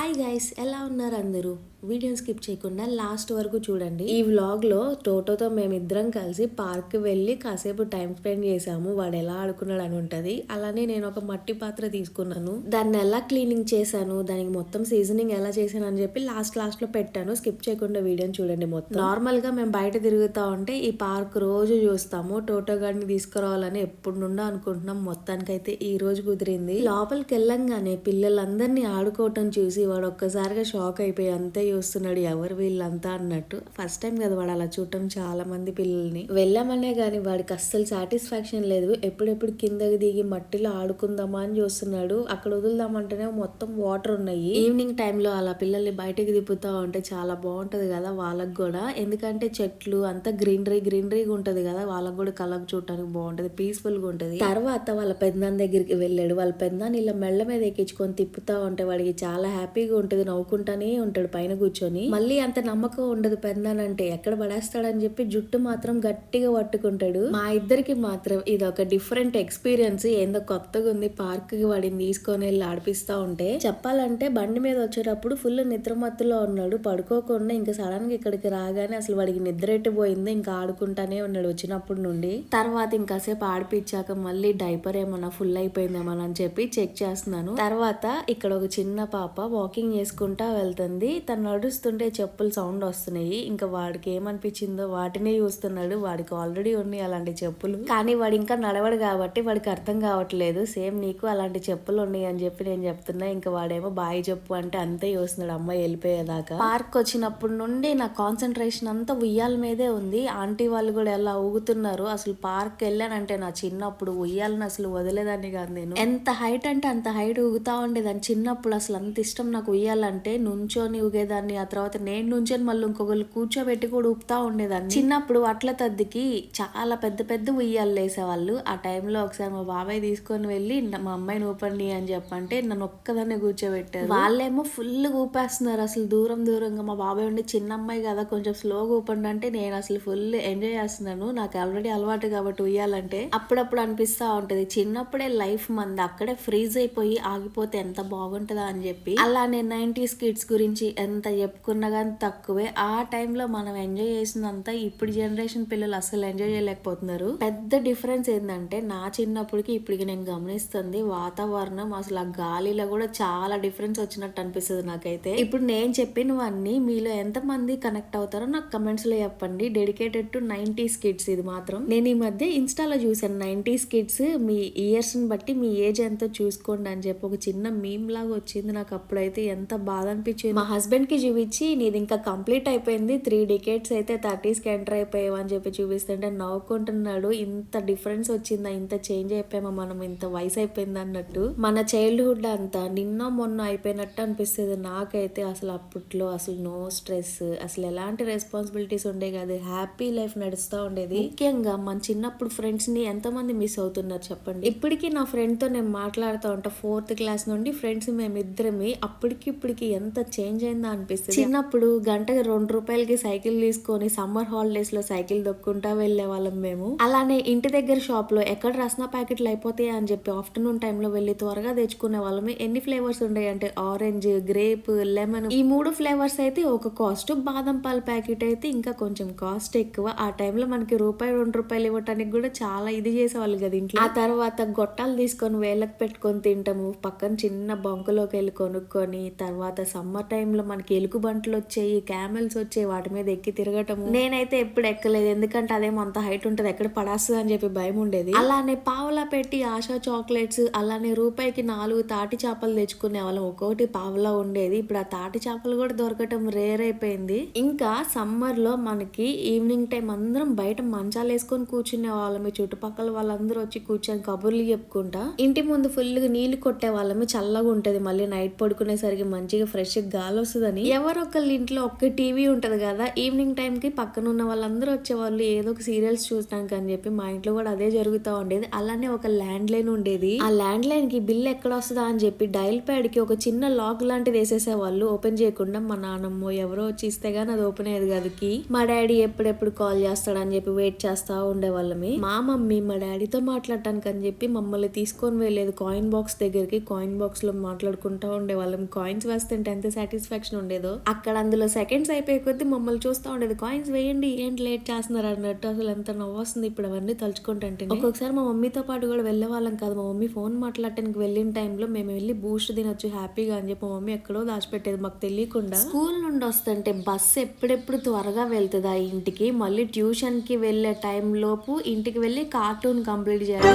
Hi guys ఎలా ఉన్నారు అందరూ? వీడియో స్కిప్ చేయకుండా లాస్ట్ వరకు చూడండి. ఈ వ్లాగ్లో టోటోతో మేమిద్దరం కలిసి పార్క్ వెళ్ళి కాసేపు టైం స్పెండ్ చేసాము వాడు ఎలా ఆడుకున్నాడు అని ఉంటది. అలానే నేను ఒక మట్టి పాత్ర తీసుకున్నాను. దాన్ని ఎలా క్లీనింగ్ చేశాను దానికి మొత్తం సీజనింగ్ ఎలా చేశాను అని చెప్పి లాస్ట్ లాస్ట్లో పెట్టాను. స్కిప్ చేయకుండా వీడియోని చూడండి మొత్తం. నార్మల్గా మేము బయట తిరుగుతా ఉంటే ఈ పార్క్ రోజు చూస్తాము. టోటో గాడిని తీసుకురావాలని ఎప్పుడు నుండో అనుకుంటున్నాం. మొత్తానికైతే ఈ రోజు కుదిరింది. లోపలికి వెళ్ళంగానే పిల్లలందరినీ ఆడుకోవటం చూసి వాడు ఒక్కసారిగా షాక్ అయిపోయి అంతే చూస్తున్నాడు ఎవరు వీళ్ళంతా అన్నట్టు. ఫస్ట్ టైం కదా వాడు అలా చూడటం చాలా మంది పిల్లల్ని. వెళ్ళామనే కానీ వాడికి అస్సలు సాటిస్ఫాక్షన్ లేదు. ఎప్పుడెప్పుడు కిందకి దిగి మట్టిలో ఆడుకుందామా అని చూస్తున్నాడు. అక్కడ వదులుదామంటేనే మొత్తం వాటర్ ఉన్నాయి. ఈవినింగ్ టైంలో అలా పిల్లల్ని బయటకి తిప్పుతా ఉంటే చాలా బాగుంటది కదా వాళ్ళకి కూడా. ఎందుకంటే చెట్లు అంతా గ్రీనరీ గ్రీనరీగా ఉంటది కదా. వాళ్ళకి కూడా కళ్ళకు చూడటానికి బాగుంటది పీస్ఫుల్గా ఉంటది. తర్వాత వాళ్ళ పెద్దనాన్న దగ్గరికి వెళ్ళాడు. వాళ్ళ పెద్దనాన్న ఇలా మెళ్ళ మీద ఎక్కించుకొని తిప్పుతా ఉంటే వాడికి చాలా హ్యాపీగా ఉంటది నవ్వుకుంటానే ఉంటాడు. పైన కూర్చొని మళ్ళీ అంత నమ్మకం ఉండదు పెద్దనానంటే ఎక్కడ పడేస్తాడని చెప్పి జుట్టు మాత్రం గట్టిగా పట్టుకుంటాడు. మా ఇద్దరికి మాత్రం ఇది ఒక డిఫరెంట్ ఎక్స్పీరియన్స్. ఏందో కొత్తగా ఉంది పార్క్కి వాడిని తీసుకొని వెళ్ళి ఆడిపిస్తా ఉంటే. చెప్పాలంటే బండి మీద వచ్చేటప్పుడు ఫుల్ నిద్రమత్తులో ఉన్నాడు. పడుకోకుండా ఇంకా సడన్గా ఇక్కడికి రాగానే అసలు వాడికి నిద్ర ఎట్టిపోయింది ఇంకా ఆడుకుంటానే ఉన్నాడు వచ్చినప్పటి నుండి. తర్వాత ఇంకాసేపు ఆడిపించాక మళ్ళీ డైపర్ ఏమన్నా ఫుల్ అయిపోయిందేమో అని చెప్పి చెక్ చేస్తున్నాను. తర్వాత ఇక్కడ ఒక చిన్న పాప వాకింగ్ చేసుకుంటా వెళ్తుంది. తన నడుస్తుంటే చెప్పులు సౌండ్ వస్తున్నాయి. ఇంకా వాడికి ఏమనిపించిందో వాటినే చూస్తున్నాడు. వాడికి ఆల్రెడీ ఉన్నాయి అలాంటి చెప్పులు. కానీ వాడు ఇంకా నడవడు కాబట్టి వాడికి అర్థం కావట్లేదు. సేమ్ నీకు అలాంటి చెప్పులు ఉన్నాయి అని చెప్పి నేను చెప్తున్నా. ఇంకా వాడేమో బాయ్ చెప్పు అంటే అంతే చూస్తున్నాడు. అమ్మాయి వెళ్ళిపోయేదాకా. పార్క్ వచ్చినప్పటి నుండి నా కాన్సన్ట్రేషన్ అంతా ఉయ్యాల మీదే ఉంది. ఆంటీ వాళ్ళు కూడా ఎలా ఊగుతున్నారు? అసలు పార్క్ వెళ్ళానంటే నా చిన్నప్పుడు ఉయ్యాలని అసలు వదిలేదాన్ని కాదు నేను. ఎంత హైట్ అంటే అంత హైట్ ఊగుతా ఉండేదాన్ని. చిన్నప్పుడు అసలు అంత ఇష్టం నాకు ఉయ్యాలంటే. నుంచొని ఊగేదాన్ని. ఆ తర్వాత నేను నుంచొని మళ్ళీ ఇంకొకరు కూర్చోబెట్టి కూడా ఊపుతా ఉండేదాన్ని. చిన్నప్పుడు అట్ల తద్దికి చాలా పెద్ద పెద్ద ఉయ్యాలు వేసేవాళ్ళు ఆ టైంలో ఒకసారి మా బాబాయ్ తీసుకొని వెళ్ళి మా అమ్మాయిని ఊపండి అని చెప్పంటే నన్ను ఒక్కదాన్ని కూర్చోబెట్టారు. వాళ్ళేమో ఫుల్ ఊపేస్తున్నారు అసలు దూరం దూరంగా. మా బాబాయ్ ఉండి చిన్న అమ్మాయి కదా కొంచెం స్లోగా ఊపండి అంటే నేను అసలు ఫుల్ ఎంజాయ్ చేస్తున్నాను. నాకు ఆల్రెడీ అలవాటు కాబట్టి ఉయ్యాలంటే అప్పుడప్పుడు అనిపిస్తా ఉంటది. చిన్నప్పుడే లైఫ్ మంది అక్కడే ఫ్రీజ్ అయిపోయి ఆగిపోతే ఎంత బాగుంటుందా అని చెప్పి అలా నేను నైన్టీస్ కిడ్స్ గురించి ఎంత చెప్పుకున్నా కానీ తక్కువే. ఆ టైంలో మనం ఎంజాయ్ చేసినంత ఇప్పుడు జనరేషన్ పిల్లలు అసలు ఎంజాయ్ చేయలేకపోతున్నారు. పెద్ద డిఫరెన్స్ ఏంటంటే నా చిన్నప్పటికి ఇప్పటికి నేను గమనిస్తుంది వాతావరణం అసలు ఆ గాలిలో కూడా చాలా డిఫరెన్స్ వచ్చినట్టు అనిపిస్తుంది నాకైతే. ఇప్పుడు నేను చెప్పినవన్నీ మీలో ఎంత మంది కనెక్ట్ అవుతారో నాకు కమెంట్స్లో చెప్పండి. డెడికేటెడ్ టు నైన్టీస్ కిడ్స్ ఇది మాత్రం. నేను ఈ మధ్య ఇన్స్టాలో చూసాను నైన్టీస్ కిడ్స్ మీ ఇయర్స్ని బట్టి మీ ఏజ్ ఎంతో చూసుకోండి అని చెప్పి ఒక చిన్న మీమ్ లాగా వచ్చింది. నాకు అప్పుడైతే ఎంత బాధ అనిపించింది. మా హస్బెండ్కి చూపించి నీది ఇంకా కంప్లీట్ అయిపోయింది. త్రీ డికేట్స్ అయితే థర్టీస్కి ఎంటర్ అయిపోయావు అని చెప్పి చూపిస్తుంటే నవ్వుకుంటున్నాడు. ఇంత డిఫరెన్స్ వచ్చిందా? ఇంత చేంజ్ అయిపోయామా? మనం ఇంత వయసు అయిపోయింది అన్నట్టు. మన చైల్డ్హుడ్ అంతా నిన్న మొన్న అయిపోయినట్టు అనిపిస్తుంది. నాకైతే అసలు అప్పట్లో అసలు నో స్ట్రెస్ అసలు ఎలాంటి రెస్పాన్సిబిలిటీస్ ఉండే కాదు. హ్యాపీ లైఫ్ నడుస్తూ ఉండేది. ముఖ్యంగా మన చిన్నప్పుడు ఫ్రెండ్స్ని ఎంతమంది మిస్ అవుతున్నారు చెప్పండి? ఇప్పటికీ నా ఫ్రెండ్తో నేను మాట్లాడుతూ ఉంటా. ఫోర్త్ క్లాస్ నుండి ఫ్రెండ్స్ మేమిద్దరమే. అప్పటికి ఇప్పటికి ఎంత చేంజ్ అయిందా అనిపిస్తుంది. చిన్నప్పుడు గంటకి రెండు రూపాయలకి సైకిల్ తీసుకొని సమ్మర్ హాలిడేస్లో సైకిల్ దొక్కుంటా వెళ్ళే వాళ్ళం మేము. అలానే ఇంటి దగ్గర షాప్లో ఎక్కడ రస్నా ప్యాకెట్లు అయిపోతాయి అని చెప్పి ఆఫ్టర్నూన్ టైమ్లో వెళ్ళి త్వరగా తెచ్చుకునే వాళ్ళమే. ఎన్ని ఫ్లేవర్స్ ఉన్నాయి అంటే ఆరెంజ్ గ్రేప్ లెమన్. ఈ మూడు ఫ్లేవర్స్ అయితే ఒక కాస్ట్ బాదం పాల ప్యాకెట్ అయితే ఇంకా కొంచెం కాస్ట్ ఎక్కువ. ఆ టైంలో మనకి రూపాయి రెండు రూపాయలు ఇవ్వటానికి కూడా చాలా ఇది చేసేవాళ్ళు కదా ఇంట్లో. ఆ తర్వాత గొట్టాలు తీసుకొని వేళ్ళకి పెట్టుకొని తింటాము. పక్కన చిన్న బంకులోకి వెళ్ళి కొనుక్కొని తర్వాత సమ్మర్ టైంలో మనకి ఎలుగు బంట్లు వచ్చాయి క్యామెల్స్ వచ్చాయి వాటి మీద ఎక్కి తిరగటము. నేనైతే ఎప్పుడు ఎక్కలేదు. ఎందుకంటే అదేమో అంత హైట్ ఉంటది. ఎక్కడ పడాస్తుంది అని చెప్పి భయం ఉండేది. అలానే పావలా పెట్టి ఆశా చాక్లెట్స్ అలానే రూపాయికి నాలుగు తాటి చేపలు తెచ్చుకునే వాళ్ళం. ఒక్కొక్కటి పావలా ఉండేది. ఇప్పుడు ఆ తాటి చేపలు కూడా దొరకటం రేర్ అయిపోయింది. ఇంకా సమ్మర్లో మనకి ఈవినింగ్ టైం అందరం బయట మంచాలు వేసుకొని కూర్చునే వాళ్ళం. ఈ చుట్టుపక్కల వాళ్ళందరూ వచ్చి కూర్చొని కబుర్లు చెప్పుకుంటా. ఇంటి ముందు ఫుల్గా నీళ్ళు కొట్టే వాళ్ళమే చల్లగా ఉంటది. మళ్ళీ నైట్ పడుకునేసరికి మంచిగా ఫ్రెష్ గాలి వస్తుందని అని ఎవరొకళ్ళ ఇంట్లో ఒక్క టీవీ ఉంటది కదా ఈవినింగ్ టైం కి పక్కన ఉన్న వాళ్ళందరూ వచ్చేవాళ్ళు ఏదో ఒక సీరియల్స్ చూసినాక అని చెప్పి మా ఇంట్లో కూడా అదే జరుగుతూ ఉండేది. అలానే ఒక ల్యాండ్ లైన్ ఉండేది. ఆ ల్యాండ్ లైన్కి బిల్ ఎక్కడ వస్తుందా అని చెప్పి డైల్ ప్యాడ్కి ఒక చిన్న లాక్ లాంటిది వేసేసే వాళ్ళు ఓపెన్ చేయకుండా మా నాన్నమ్మ ఎవరో వచ్చి ఇస్తే గానీ అది ఓపెన్ అయ్యేది కాదు మా డాడీ ఎప్పుడెప్పుడు కాల్ చేస్తాడని చెప్పి వెయిట్ చేస్తా ఉండేవాళ్ళమి. మా మమ్మీ మా డాడీతో మాట్లాడటానికి అని చెప్పి మమ్మల్ని తీసుకొని వెళ్ళేది కాయిన్ బాక్స్ దగ్గరికి. కాయిన్ బాక్స్లో మాట్లాడుకుంటా ఉండేవాళ్ళం. కాయిన్స్ వేస్తుంటే ఎంత సాటిస్ఫాక్షన్ ఉండేది? అక్కడ అందులో సెకండ్స్ అయిపోయే కొద్దీ మమ్మల్ని చూస్తూ ఉండేది. కాయిన్స్ వేయండి. ఏంటి లేట్ చేస్తున్నారు? అన్నట్టు అసలు ఎంత నవ్వొస్తుంది ఇప్పుడు అవన్నీ తలుచుకుంటుంటే ఒక్కొక్కసారి మా మమ్మీతో పాటు కూడా వెళ్ళే వాళ్ళం కాదు. మా మమ్మీ ఫోన్ మాట్లాడటానికి వెళ్ళిన టైంలో మేము వెళ్ళి బూస్ట్ తినొచ్చు హ్యాపీగా అని చెప్పి మా మమ్మీ ఎక్కడో దాచిపెట్టేది మాకు తెలియకుండా. స్కూల్ నుండి వస్తుంటే బస్సు ఎప్పుడెప్పుడు త్వరగా వెళ్తుందా ఇంటికి? మళ్ళీ ట్యూషన్కి వెళ్ళే టైం లోపు ఇంటికి వెళ్ళి కార్టూన్ కంప్లీట్ చేయాలి.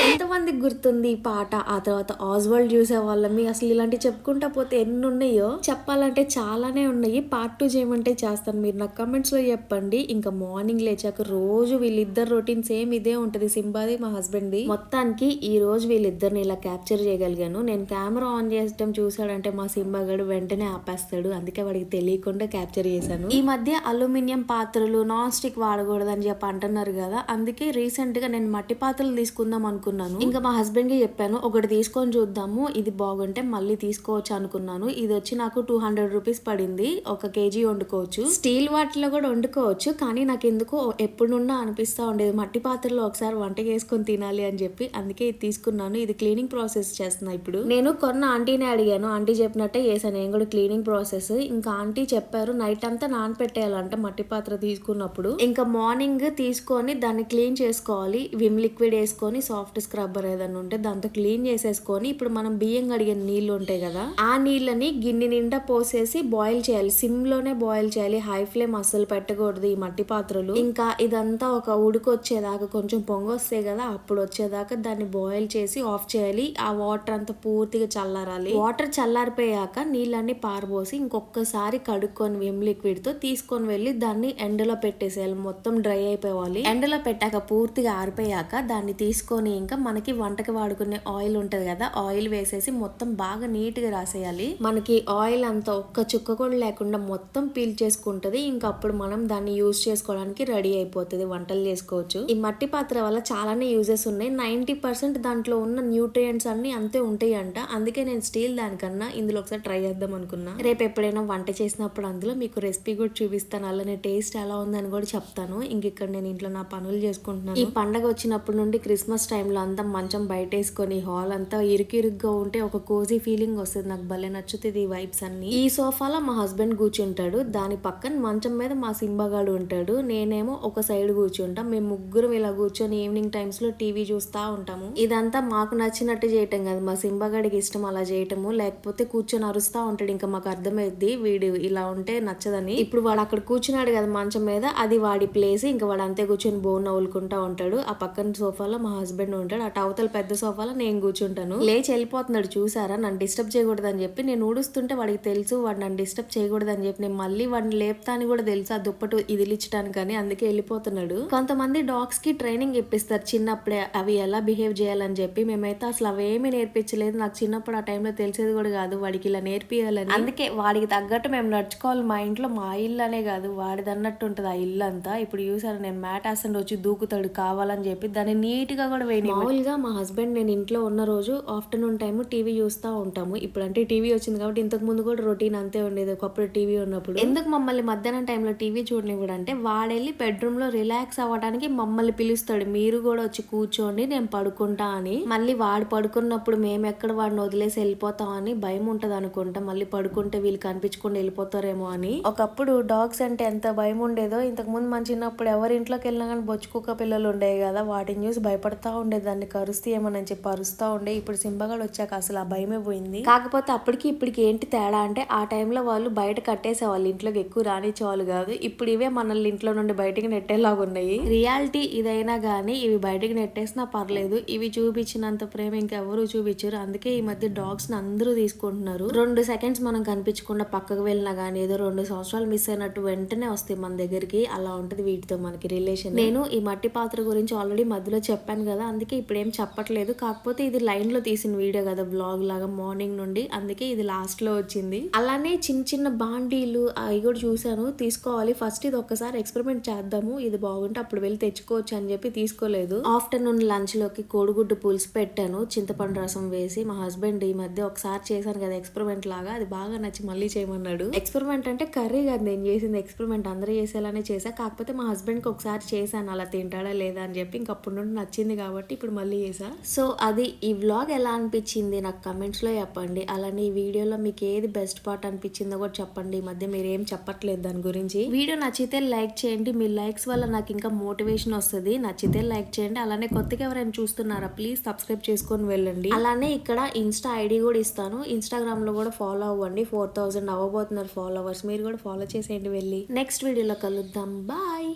ఎంతమందికి గుర్తుంది ఈ పాట? ఆ తర్వాత ఆజ్వల్డ్ చూసే వాళ్ళమి అసలు ఇలాంటి చెప్పుకుంటా పోతే ఎన్ని ఉన్నాయో చెప్పాలంటే చాలానే ఉన్నాయి. పార్ట్ టూ చేయమంటే చేస్తాను. మీరు నాకు కమెంట్స్లో చెప్పండి. ఇంకా మార్నింగ్ లేచాక రోజు వీళ్ళిద్దరు రొటీన్ సేమ్ ఇదే ఉంటది. సింబాది మా హస్బెండ్ ది. మొత్తానికి ఈ రోజు వీళ్ళిద్దరిని ఇలా క్యాప్చర్ చేయగలిగాను. నేను కెమెరా ఆన్ చేయడం చూసాడంటే మా సింబా గడు వెంటనే ఆపేస్తాడు. అందుకే వాడికి తెలియకుండా క్యాప్చర్ చేశాను. ఈ మధ్య అల్యూమినియం పాత్రలు నాన్ స్టిక్ వాడకూడదని చెప్పి అంటున్నారు కదా. అందుకే రీసెంట్గా నేను మట్టి పాత్రలు తీసుకుందాం అనుకున్నాను ఇంకా మా హస్బెండ్కి చెప్పాను ఒకటి తీసుకొని చూద్దాము ఇది బాగుంటే మళ్ళీ తీసుకోవచ్చు అనుకున్నాను. ఇది వచ్చి నాకు టూ హండ్రెడ్ రూపీస్ పడింది. ఒక కేజీ వండుకోవచ్చు. స్టీల్ వాటిలో కూడా వండుకోవచ్చు కానీ నాకు ఎందుకో ఎప్పుడున్నా అనిపిస్తా ఉండేది. మట్టి పాత్రలో ఒకసారి వంట చేసుకొని తినాలి అని చెప్పి అందుకే ఇది తీసుకున్నాను. ఇది క్లీనింగ్ ప్రాసెస్ చేస్తున్నా ఇప్పుడు. నేను కొన్న ఆంటీని అడిగాను. ఆంటీ చెప్పినట్టే చేశాను. నేను కూడా క్లీనింగ్ ప్రాసెస్. ఇంకా ఆంటీ చెప్పారు నైట్ అంతా నానపెట్టేయాలంట మట్టి పాత్ర తీసుకున్నప్పుడు. ఇంకా మార్నింగ్ తీసుకొని దాన్ని క్లీన్ చేసుకోవాలి. విమ్ లిక్విడ్ వేసుకొని సాఫ్ట్ స్క్రబ్బర్ ఏదైనా ఉంటే దాంతో క్లీన్ చేసేసుకొని ఇప్పుడు మనం బియ్యం కడిగే నీళ్ళు ఉంటాయి కదా ఆ నీళ్ళని గిన్నె నిండా పోసేసి బాయిల్ చేయాలి. సిమ్లోనే బాయిల్ చేయాలి. హై ఫ్లేమ్ అస్సలు పెట్టకూడదు ఈ మట్టి పాత్రలు. ఇంకా ఇదంతా ఒక ఉడుకు వచ్చేదాకా కొంచెం పొంగు వస్తాయి కదా అప్పుడు వచ్చేదాకా దాన్ని బాయిల్ చేసి ఆఫ్ చేయాలి. ఆ వాటర్ అంతా పూర్తిగా చల్లారాలి. వాటర్ చల్లారిపోయాక నీళ్ళన్ని పారబోసి ఇంకొకసారి కడుక్కొని విమ్ లిక్విడ్తో తీసుకొని వెళ్ళి దాన్ని ఎండలో పెట్టేసేయాలి. మొత్తం డ్రై అయిపోవాలి. ఎండలో పెట్టాక పూర్తిగా ఆరిపోయాక దాన్ని తీసుకొని ఇంకా ఇంకా మనకి వంటకి వాడుకునే ఆయిల్ ఉంటది కదా ఆయిల్ వేసేసి మొత్తం బాగా నీట్గా రాసేయాలి. మనకి ఆయిల్ అంతా ఒక్క చుక్క కూడా లేకుండా మొత్తం పీల్ చేసుకుంటది. ఇంకా అప్పుడు మనం దాన్ని యూజ్ చేసుకోవడానికి రెడీ అయిపోతుంది వంటలు చేసుకోవచ్చు. ఈ మట్టి పాత్ర వల్ల చాలానే యూజెస్ ఉన్నాయి. నైన్టీ పర్సెంట్ దాంట్లో ఉన్న న్యూట్రియంట్స్ అన్ని అంతే ఉంటాయి అంట అందుకే నేను స్టీల్ దానికన్నా ఇందులో ఒకసారి ట్రై చేద్దాం అనుకున్నా. రేపు ఎప్పుడైనా వంట చేసినప్పుడు అందులో మీకు రెసిపీ కూడా చూపిస్తాను. అలానే టేస్ట్ ఎలా ఉందని కూడా చెప్తాను. ఇంక ఇక్కడ నేను ఇంట్లో నా పనులు చేసుకుంటున్నాను. ఈ పండగ వచ్చినప్పటి నుండి క్రిస్మస్ టైంలో అంతా మంచం బయట వేసుకొని హాల్ అంతా ఇరుకిరుగ్గా ఉంటే ఒక కోజీ ఫీలింగ్ వస్తుంది. నాకు భలే నచ్చుతుంది ఈ వైబ్స్ అన్ని. ఈ సోఫాలో మా హస్బెండ్ కూర్చుంటాడు. దాని పక్కన మంచం మీద మా సింబగాడు ఉంటాడు. నేనేమో ఒక సైడ్ కూర్చుంటాం. మేము ముగ్గురం ఇలా కూర్చొని ఈవినింగ్ టైమ్స్లో టీవీ చూస్తా ఉంటాము. ఇదంతా మాకు నచ్చినట్టు చేయటం కాదు. మా సింబగాడికి ఇష్టం అలా చేయటము. లేకపోతే కూర్చొని అరుస్తా ఉంటాడు. ఇంకా మాకు అర్థమైద్ది వీడు ఇలా ఉంటే నచ్చదని. ఇప్పుడు వాడు అక్కడ కూర్చున్నాడు కదా మంచం మీద. అది వాడి ప్లేస్ ఇంకా వాడు అంతే కూర్చొని బోన్ నవ్వులుకుంటా ఉంటాడు. ఆ పక్కన సోఫాలో మా హస్బెండ్ ఉంటాడు. అటు అవతల పెద్ద సోఫాలో నేను కూర్చుంటాను. లేచి వెళ్ళిపోతున్నాడు. చూసారా? నన్ను డిస్టర్బ్ చేయకూడదని చెప్పి నేను ఊడుస్తుంటే వాడికి తెలుసు వాడు నన్ను డిస్టర్బ్ చేయకూడదని చెప్పి నేను మళ్ళీ వాడిని లేపుతా అని కూడా తెలుసు. ఆ దుప్పటు ఇదిలిచ్చడానికి కానీ అందుకే వెళ్ళిపోతున్నాడు. కొంతమంది డాగ్స్కి ట్రైనింగ్ ఇప్పిస్తారు. చిన్నప్పుడే అవి ఎలా బిహేవ్ చేయాలని చెప్పి. మేమైతే అసలు అవేమీ నేర్పించలేదు. నాకు చిన్నప్పుడు ఆ టైంలో తెలిసేది కూడా కాదు. వాడికి ఇలా నేర్పియాలని. అందుకే వాడికి తగ్గట్టు మేము నడుచుకోవాలి. మా ఇంట్లో మా ఇల్లు అనే కాదు. వాడిది అన్నట్టు ఉంటుంది ఆ ఇల్లు అంతా ఇప్పుడు చూసారు? నేను మ్యాట్ వేస్తుంటే వచ్చి దూకుతాడు కావాలని చెప్పి. దాన్ని నీట్గా కూడా వేయని మామూలుగా మా హస్బెండ్ నేను ఇంట్లో ఉన్న రోజు ఆఫ్టర్నూన్ టైం టీవీ చూస్తూ ఉంటాము. ఇప్పుడంటే టీవీ వచ్చింది కాబట్టి ఇంతకు ముందు కూడా రొటీన్ అంతే ఉండేది. ఒకప్పుడు టీవీ ఉన్నప్పుడు ఎందుకు మమ్మల్ని మధ్యాహ్నం టైంలో టీవీ చూడనివ్వడు అంటే వాడెళ్ళి బెడ్రూమ్లో రిలాక్స్ అవ్వడానికి మమ్మల్ని పిలుస్తాడు. మీరు కూడా వచ్చి కూర్చోండి నేను పడుకుంటా అని. మళ్ళీ వాడు పడుకున్నప్పుడు మేము ఎక్కడ వాడిని వదిలేసి వెళ్ళిపోతాం అని భయం ఉంటది అనుకుంటా. మళ్ళీ పడుకుంటే వీళ్ళు కనిపించకుండా వెళ్ళిపోతారేమో అని. ఒకప్పుడు డాగ్స్ అంటే ఎంత భయం ఉండేదో ఇంతకు ముందు మన చిన్నప్పుడు ఎవరి ఇంట్లోకి వెళ్ళినా కానీ బొచ్చు కుక్క పిల్లలు ఉండేవి కదా వాటిని చూసి భయపడతా ఉండేది దాన్ని కరుస్తే ఏమని చెప్పి అరుస్తా ఉండే. ఇప్పుడు సింబగాడు వచ్చాక అసలు ఆ భయమే పోయింది. కాకపోతే అప్పటికి ఇప్పటికి ఏంటి తేడా అంటే ఆ టైంలో వాళ్ళు బయట కట్టేసేవాళ్ళు ఇంట్లోకి ఎక్కువ రానిచ్చేవాళ్ళు కాదు. ఇప్పుడు ఇవే మనల్ని ఇంట్లో నుండి బయటికి నెట్టేలాగా ఉన్నాయి. రియాలిటీ ఇదైనా కానీ ఇవి బయటికి నెట్టేసినా పర్లేదు. ఇవి చూపించినంత ప్రేమ ఇంకెవరు చూపించారు. అందుకే ఈ మధ్య డాగ్స్ని అందరూ తీసుకుంటున్నారు. రెండు సెకండ్స్ మనం కనిపించకుండా పక్కకు వెళ్ళినా కానీ ఏదో రెండు సంవత్సరాలు మిస్ అయినట్టు వెంటనే వస్తాయి మన దగ్గరికి. అలా ఉంటది వీటితో మనకి రిలేషన్ నేను ఈ మట్టి పాత్ర గురించి ఆల్రెడీ మధ్యలో చెప్పాను కదా. అందుకే అందుకే ఇప్పుడు ఏం చెప్పట్లేదు. కాకపోతే ఇది లైన్లో తీసిన వీడియో కదా బ్లాగ్ లాగా మార్నింగ్ నుండి. అందుకే ఇది లాస్ట్లో వచ్చింది. అలానే చిన్న చిన్న బాండీలు అవి కూడా చూసాను తీసుకోవాలి. ఫస్ట్ ఇది ఒక్కసారి ఎక్స్పెరిమెంట్ చేద్దాము. ఇది బాగుంటే అప్పుడు వెళ్ళి తెచ్చుకోవచ్చు అని చెప్పి తీసుకోలేదు. ఆఫ్టర్నూన్ లంచ్లోకి కోడిగుడ్డు పులుసు పెట్టాను. చింతపండు రసం వేసి మా హస్బెండ్ ఈ మధ్య ఒకసారి చేశాను కదా ఎక్స్పెరిమెంట్ లాగా. అది బాగా నచ్చి మళ్ళీ చేయమన్నాడు. ఎక్స్పెరిమెంట్ అంటే కర్రీ కాదు. నేను చేసింది ఎక్స్పెరిమెంట్. అందరూ చేసేలానే చేసా కాకపోతే మా హస్బెండ్కి ఒకసారి చేశాను. అలా తింటాడా లేదా అని చెప్పి ఇంకప్పటి నుండి నచ్చింది కాబట్టి ఇప్పుడు మళ్ళీ చేసా? సో అది ఈ వ్లాగ్ ఎలా అనిపించింది నాకు కమెంట్స్లో చెప్పండి. అలానే ఈ వీడియోలో మీకు ఏది బెస్ట్ పార్ట్ అనిపించిందో కూడా చెప్పండి. ఈ మధ్య మీరు ఏం చెప్పట్లేదు దాని గురించి. వీడియో నచ్చితే లైక్ చేయండి. మీ లైక్స్ వల్ల నాకు ఇంకా మోటివేషన్ వస్తుంది. నచ్చితే లైక్ చేయండి. అలానే కొత్తగా ఎవరైనా చూస్తున్నారా ప్లీజ్ సబ్స్క్రైబ్ చేసుకొని వెళ్ళండి. అలానే ఇక్కడ ఇన్స్టా ఐడి కూడా ఇస్తాను. ఇన్స్టాగ్రామ్లో కూడా ఫాలో అవ్వండి. ఫోర్ థౌసండ్ అవ్వబోతున్నారు ఫాలోవర్స్ మీరు కూడా ఫాలో చేసేయండి వెళ్ళి. నెక్స్ట్ వీడియోలో కలుద్దాం. బాయ్